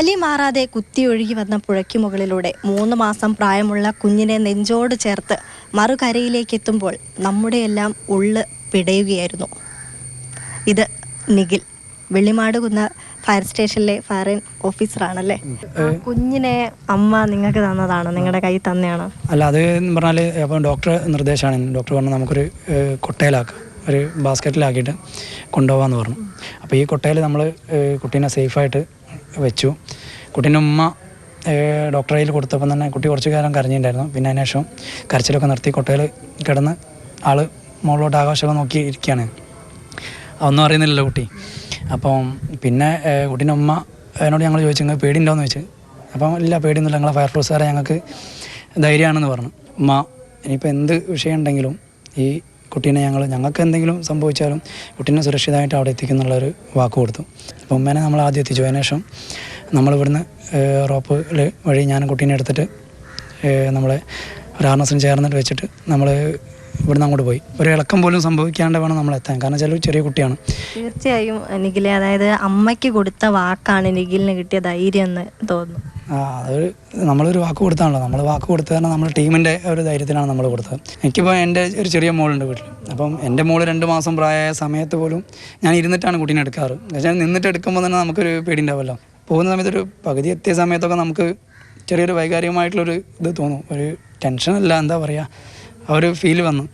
വലി മാറാതെ കുത്തിയൊഴുകി വന്ന പുഴയ്ക്ക് മുകളിലൂടെ മൂന്ന് മാസം പ്രായമുള്ള കുഞ്ഞിനെ നെഞ്ചോട് ചേർത്ത് മറുകരയിലേക്ക് എത്തുമ്പോൾ നമ്മുടെയെല്ലാം ഉള്ള് പിടയുകയായിരുന്നു. ഇത് നിഖിൽ. വെള്ളിമാടുകുന്ന ഫയർ സ്റ്റേഷനിലെ ഫയർ ഓഫീസറാണല്ലേ? ആണല്ലേ കുഞ്ഞിനെ അമ്മ നിങ്ങൾക്ക് തന്നതാണ്? നിങ്ങളുടെ കൈ തന്നെയാണ്? അല്ല അത് എന്ന് പറഞ്ഞാൽ ഡോക്ടർ നിർദ്ദേശമാണ് ഡോക്ടർ പറഞ്ഞു നമുക്കൊരു കൊട്ടയിലാക്കുക കൊട്ടയിലാക്കാം. ഒരു ബാസ്ക്കറ്റിലാക്കിയിട്ട് കൊണ്ടുപോകാമെന്ന് പറഞ്ഞു. അപ്പോൾ ഈ കൊട്ടയിൽ നമ്മൾ കുട്ടീനെ സേഫായിട്ട് വെച്ചു. കുട്ടീന്റെ ഉമ്മ ഡോക്ടറെ കയ്യിൽ കൊടുത്തപ്പോൾ തന്നെ കുട്ടി കുറച്ച് കാലം കരഞ്ഞിട്ടുണ്ടായിരുന്നു. പിന്നെ അതിന് ശേഷം കരച്ചിലൊക്കെ നിർത്തി കൊട്ടയിൽ കിടന്ന് ആൾ മുകളിലോട്ട് ആകാശമൊക്കെ നോക്കി ഇരിക്കുകയാണ്. അതൊന്നും അറിയുന്നില്ലല്ലോ കുട്ടി. അപ്പം പിന്നെ കുട്ടീന്റെ ഉമ്മ എന്നോട് ഞങ്ങൾ ചോദിച്ചു നിങ്ങൾ പേടിയുണ്ടോയെന്ന് ചോദിച്ചു? അപ്പം ഇല്ല പേടിയൊന്നുമില്ല. ഞങ്ങളെ ഫയർഫോഴ്സുകാരെ ഞങ്ങൾക്ക് ധൈര്യമാണെന്ന് പറഞ്ഞു. ഉമ്മ ഇനിയിപ്പോൾ എന്ത് വിഷയം ഉണ്ടെങ്കിലും ഈ കുട്ടീനെ ഞങ്ങൾ ഞങ്ങൾക്ക് എന്തെങ്കിലും സംഭവിച്ചാലും കുട്ടീനെ സുരക്ഷിതമായിട്ട് അവിടെ എത്തിക്കുന്നുള്ളൊരു വാക്ക് കൊടുത്തു. അപ്പോൾ ഉമ്മേനെ നമ്മൾ ആദ്യം എത്തിച്ചു. അതിനുശേഷം നമ്മളിവിടുന്ന് റോപ്പ് വഴി ഞാൻ കുട്ടീനെ എടുത്തിട്ട് നമ്മളെ ഒരു ചേർന്നിട്ട് വെച്ചിട്ട് നമ്മൾ ഇവിടുന്ന് അങ്ങോട്ട് പോയി. ഒരു ഇളക്കം പോലും സംഭവിക്കാണ്ട് വേണം നമ്മൾ എത്താൻ. കാരണം വെച്ചാൽ ഒരു ചെറിയ കുട്ടിയാണ്. തീർച്ചയായും നിഖിലെ അതായത് അമ്മയ്ക്ക് കൊടുത്ത വാക്കാണ് നിഖിലിന് കിട്ടിയ ധൈര്യം എന്ന് തോന്നുന്നു. ആ, അത് നമ്മളൊരു വാക്ക് കൊടുത്താണല്ലോ. നമ്മൾ വാക്ക് കൊടുത്തത് തന്നെ നമ്മൾ ടീമിന്റെ ഒരു ധൈര്യത്തിലാണ് നമ്മൾ കൊടുത്തത്. എനിക്കിപ്പോൾ എന്റെ ഒരു ചെറിയ മോളുണ്ട് വീട്ടിൽ അപ്പം എന്റെ മോൾ രണ്ട് മാസം പ്രായമായ സമയത്ത് പോലും ഞാൻ ഇരുന്നിട്ടാണ് കുട്ടീനെ എടുക്കാറ്. എന്നുവെച്ചാൽ നിന്നിട്ട് എടുക്കുമ്പോൾ തന്നെ നമുക്കൊരു പേടി ഉണ്ടാവുമല്ലോ പോകുന്ന സമയത്ത് ഒരു പകുതി എത്തിയ സമയത്തൊക്കെ നമുക്ക് ചെറിയൊരു വൈകാരികമായിട്ടുള്ളൊരു ഇത് തോന്നും. ഒരു ടെൻഷനല്ല എന്താ പറയുക ആ ഒരു ഫീൽ വന്നു.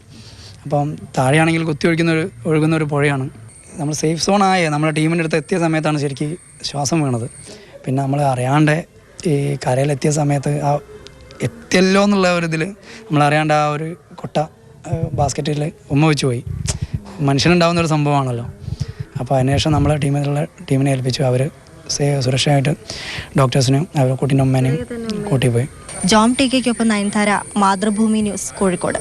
അപ്പം താഴെയാണെങ്കിൽ കുത്തി ഒഴിക്കുന്ന ഒരു ഒഴുകുന്ന ഒരു പുഴയാണ്. നമ്മൾ സേഫ് സോൺ ആയ നമ്മുടെ ടീമിന്റെ അടുത്ത് എത്തിയ സമയത്താണ് ശരിക്കും ശ്വാസം വീണത്. പിന്നെ നമ്മൾ അറിയാണ്ട് ഈ കരയിലെത്തിയ സമയത്ത് ആ എത്തിയല്ലോ എന്നുള്ള ഒരു ഇതിൽ നമ്മൾ അറിയാണ്ട് ആ ഒരു കൊട്ട ബാസ്ക്കറ്റിൽ ഉമ്മ വെച്ച് പോയി. മനുഷ്യനുണ്ടാവുന്ന ഒരു സംഭവമാണല്ലോ. അപ്പോൾ അതിനുശേഷം നമ്മളെ ടീമിലുള്ള ടീമിനെ ഏൽപ്പിച്ചു. അവർ സുരക്ഷയായിട്ട് ഡോക്ടേഴ്സിനും അവരെ കുട്ടീന്റെ അമ്മേനെയും കൂട്ടിപ്പോയി. ജോം ടി കെക്കൊപ്പം നയൻതാര മാതൃഭൂമി ന്യൂസ് കോഴിക്കോട്.